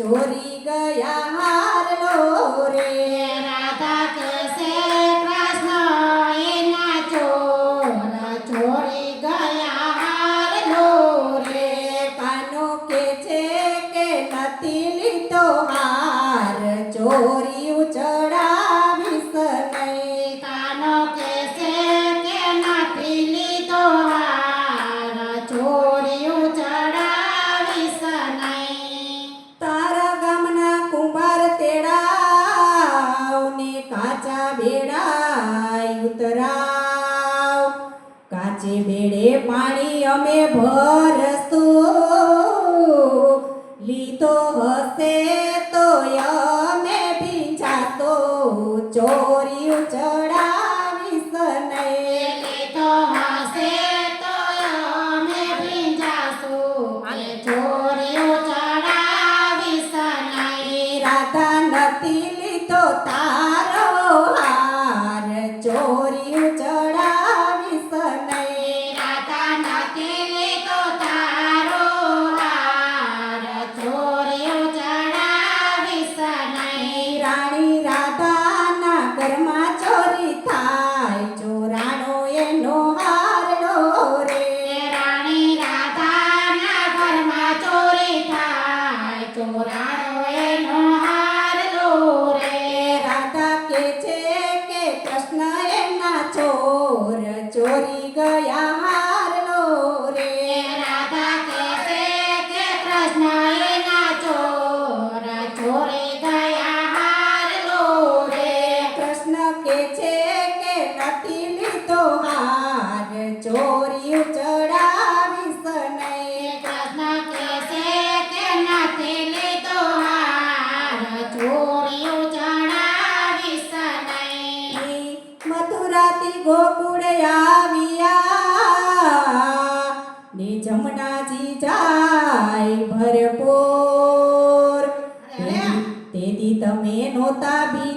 ચોરી ગયા હારલો રે રાધા કસે કૃષ્ણ એના ચોર ચોરી ગયા હારલો રે કાનો કે છે કે નથી લીધો હાર ચોરી વેળે પાણી અમે ભર કે છે કે કૃષ્ણ એમના ચોર ચોરી ગયા હારનો રે. રાધા કે છે કે કૃષ્ણ એના ચોર ચોરી ગયા હારનો રે. કૃષ્ણ કે છે કે નથી લીધો હાર ચોરી ચડ તમે નહોતા બી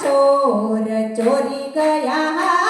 ચોર ચોરી ગયા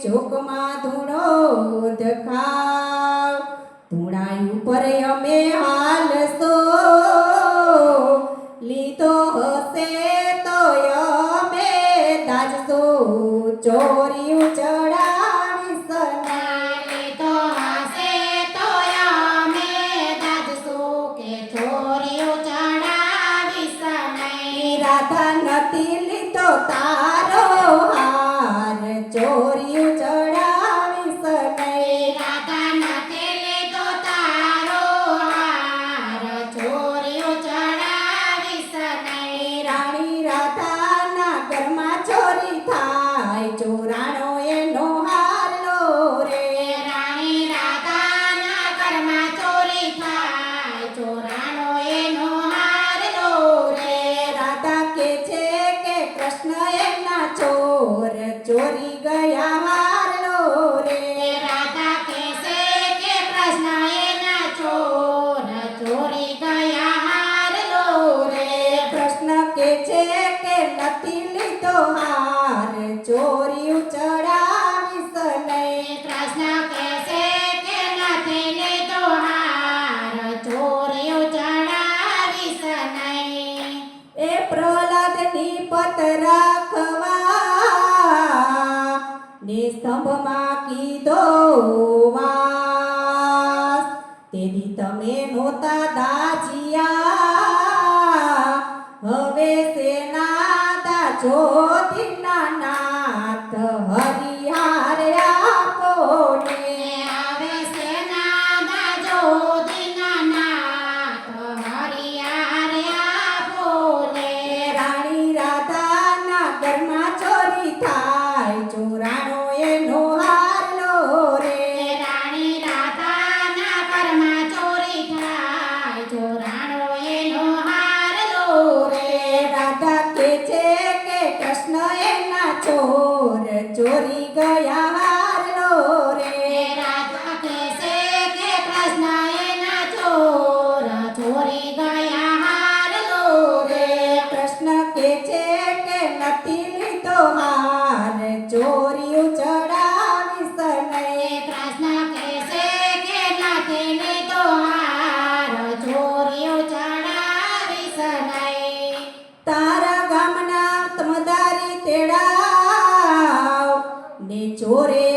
ચોકમાં ધૂણો ધખાવ ધૂણાયું ઉપર અમે હાલસો લીધો હશે તોય અમે તાજસો ચોરી ચડા રાધા નથી લીધો તા વ્રત રાખવા ને સ્તંભમાં કીધો તમે નહોતા દાજિયા હવે સેના દાજો દિના ના ને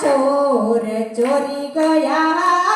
ચોર ચોરી ગયા.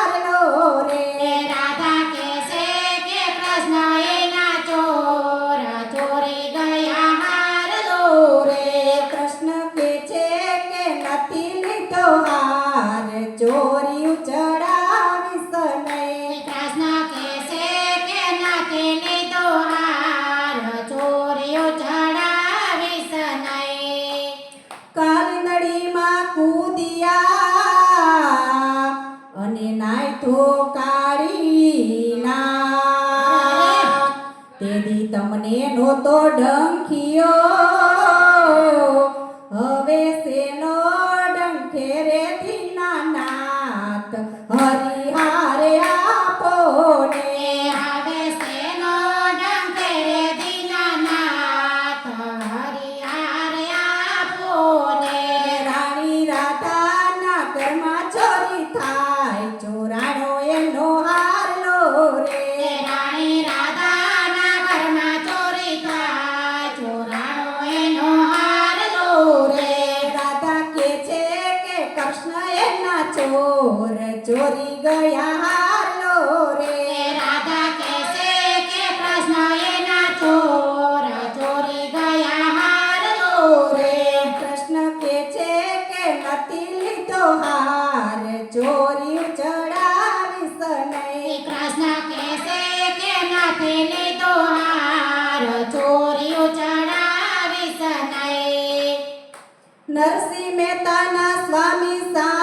નરસિંહ મહેતાના સ્વામી સામળા